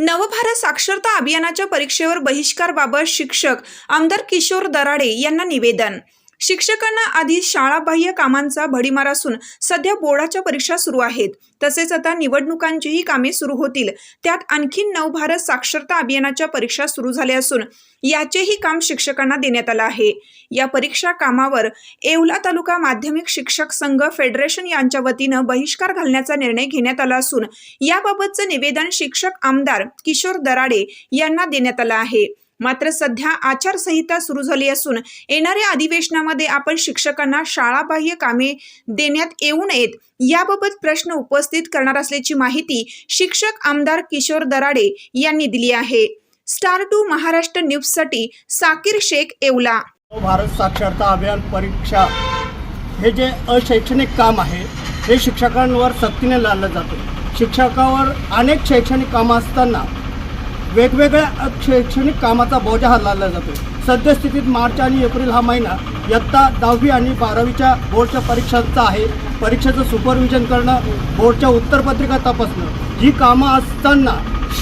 नवभारत साक्षरता अभियानाच्या परीक्षेवर बहिष्कारबाबत शिक्षक आमदार किशोर दराडे यांना निवेदन शिक्षकांना आधी शाळाबाह्य कामांचा भडीमार असून सध्या बोर्डाच्या परीक्षा सुरू आहेत. तसेच आता निवडणुकांचीही कामे सुरू होतील. त्यात आणखी नवभारत साक्षरता अभियानाच्या परीक्षा सुरू झाल्या असून याचेही काम शिक्षकांना देण्यात आलं आहे. या परीक्षा कामावर येवला तालुका माध्यमिक शिक्षक संघ फेडरेशन यांच्या वतीनं बहिष्कार घालण्याचा निर्णय घेण्यात आला असून याबाबतचं निवेदन शिक्षक आमदार किशोर दराडे यांना देण्यात आलं आहे. मात्र सध्या आचारसंहिता सुरू झाली असून येणाऱ्या अधिवेशनामध्ये आपण शिक्षकांना शाळाबाह्य कामे देण्यात येऊ नयेत याबाबत प्रश्न उपस्थित करणार असल्याची माहिती शिक्षक आमदार किशोर दराडे यांनी दिली आहे. स्टार टू महाराष्ट्र न्यूजसाठी साकीर शेख येवला. भारत साक्षरता अभियान परीक्षा हे जे अशैक्षणिक काम आहे हे शिक्षकांवर सक्तीने लादलं जातं. शिक्षकावर अनेक शैक्षणिक कामं असताना वेगवेगळ्या शैक्षणिक कामाचा बोजा हा लादला जातो सद्यस्थितीत मार्च आणि एप्रिल हा महिना इयत्ता दहावी आणि बारावीच्या बोर्डच्या परीक्षांचा आहे. परीक्षेचं सुपरविजन करणं बोर्डच्या उत्तरपत्रिका तपासणं ही कामं असताना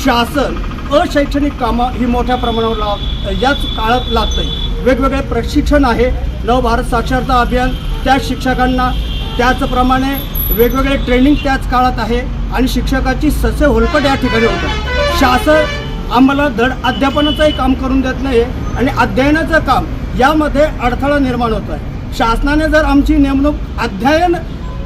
शासन अशैक्षणिक कामं ही मोठ्या प्रमाणावर लाव याच काळात लागतं वेगवेगळे प्रशिक्षण आहे. नवभारत साक्षरता अभियान त्या शिक्षकांना त्याचप्रमाणे वेगवेगळे ट्रेनिंग त्याच काळात आहे आणि शिक्षकाची ससे होलपट या ठिकाणी होतं शासन आम्हाला धड अध्यापनाचंही काम करून देत नाही आणि अध्ययनाचं काम यामध्ये अडथळा निर्माण होत आहे शासनाने जर आमची नेमणूक अध्ययन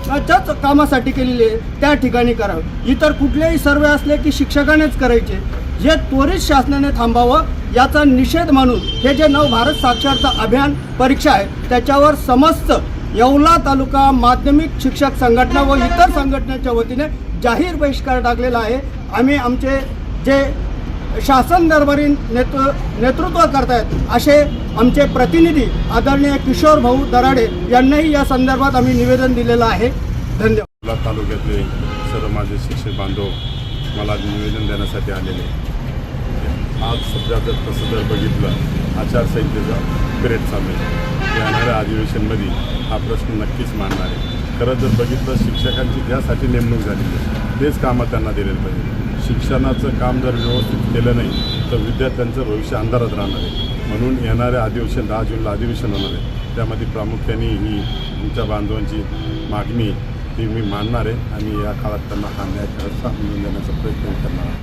च्याच कामासाठी केलेली आहे त्या ठिकाणी करावं. इतर कुठलेही सर्वे असले की शिक्षकानेच करायचे. जे त्वरित शासनाने थांबावं याचा निषेध मानून हे जे नव भारत साक्षरता अभियान परीक्षा आहे त्याच्यावर समस्त येवला तालुका माध्यमिक शिक्षक संघटना व इतर संघटनेच्या वतीने जाहीर बहिष्कार टाकलेला आहे. आम्ही आमचे जे शासन दरबारी नेतृ नेतृत्व करतायत असे आमचे प्रतिनिधी आदरणीय किशोर भाऊ दराडे यांनाही या संदर्भात आम्ही निवेदन दिलेलं आहे. धन्यवाद. तालुक्यातले सर्व माझे शिक्षक बांधव मला निवेदन देण्यासाठी आलेले आज सध्या जर तसं जर बघितलं आचारसंहितेचा पिरियड चालू आहे. येणाऱ्या अधिवेशनमध्ये हा प्रश्न नक्कीच मांडणार आहे. खरं जर बघितलं शिक्षकांची ज्यासाठी नेमणूक झालेली आहे. तेच कामं त्यांना दिलेलं पाहिजे. शिक्षणाचं काम जर व्यवस्थित केलं नाही तर विद्यार्थ्यांचं भविष्य अंधारात राहणार आहे. म्हणून येणारे अधिवेशन दहा जूनला अधिवेशन होणार आहे. त्यामध्ये प्रामुख्याने ही तुमच्या बांधवांची मागणी ती मी मांडणार आहे आणि या काळात त्यांना हा न्याय देण्याचा प्रयत्न करणार आहे.